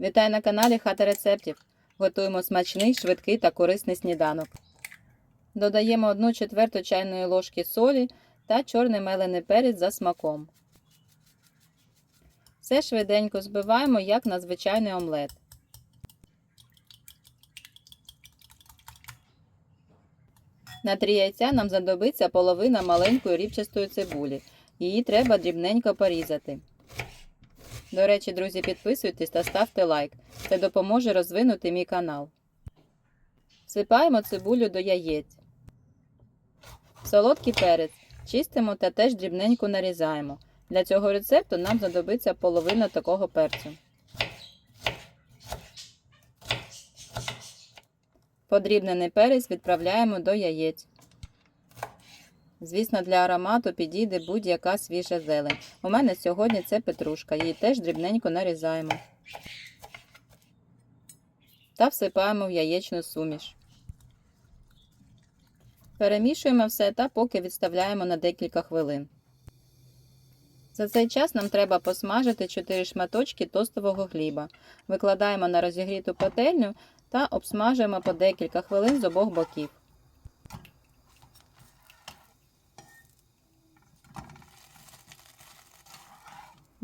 Вітаю на каналі Хата рецептів. Готуємо смачний, швидкий та корисний сніданок. Додаємо 1 четверту чайної ложки солі та чорний мелений перець за смаком. Все швиденько збиваємо, як на звичайний омлет. На три яйця нам знадобиться половина маленької рібчастої цибулі. Її треба дрібненько порізати. До речі, друзі, підписуйтесь та ставте лайк. Це допоможе розвинути мій канал. Всипаємо цибулю до яєць. Солодкий перець. Чистимо та теж дрібненько нарізаємо. Для цього рецепту нам знадобиться половина такого перцю. Подрібнений перець відправляємо до яєць. Звісно, для аромату підійде будь-яка свіжа зелень. У мене сьогодні це петрушка, її теж дрібненько нарізаємо. Та всипаємо в яєчну суміш. Перемішуємо все та поки відставляємо на декілька хвилин. За цей час нам треба посмажити 4 шматочки тостового хліба. Викладаємо на розігріту пательню та обсмажуємо по декілька хвилин з обох боків.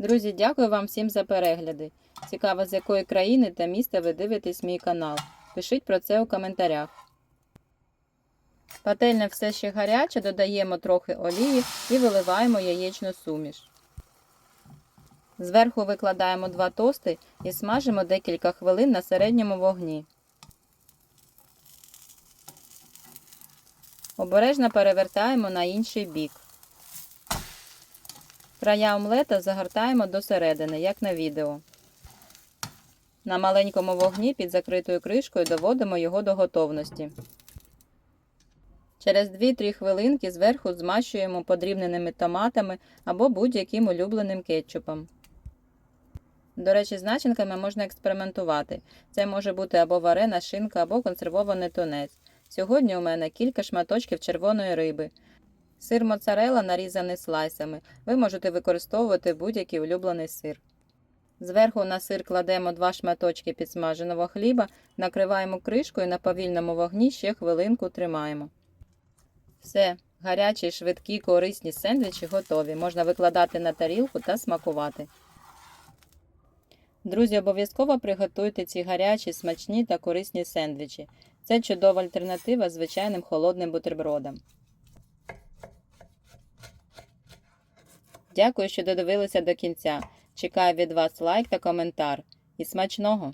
Друзі, дякую вам всім за перегляди. Цікаво, з якої країни та міста ви дивитесь мій канал. Пишіть про це у коментарях. Пательня все ще гаряча, додаємо трохи олії і виливаємо яєчну суміш. Зверху викладаємо два тости і смажимо декілька хвилин на середньому вогні. Обережно перевертаємо на інший бік. Края омлета загортаємо до середини, як на відео. На маленькому вогні під закритою кришкою доводимо його до готовності. Через 2-3 хвилинки зверху змащуємо подрібненими томатами або будь-яким улюбленим кетчупом. До речі, з начинками можна експериментувати. Це може бути або варена шинка, або консервований тунець. Сьогодні у мене кілька шматочків червоної риби. Сир моцарелла нарізаний слайсами. Ви можете використовувати будь-який улюблений сир. Зверху на сир кладемо два шматочки підсмаженого хліба, накриваємо кришкою на повільному вогні ще хвилинку тримаємо. Все, гарячі, швидкі, корисні сендвічі готові. Можна викладати на тарілку та смакувати. Друзі, обов'язково приготуйте ці гарячі, смачні та корисні сендвічі. Це чудова альтернатива звичайним холодним бутербродам. Дякую, що додивилися до кінця. Чекаю від вас лайк та коментар. І смачного!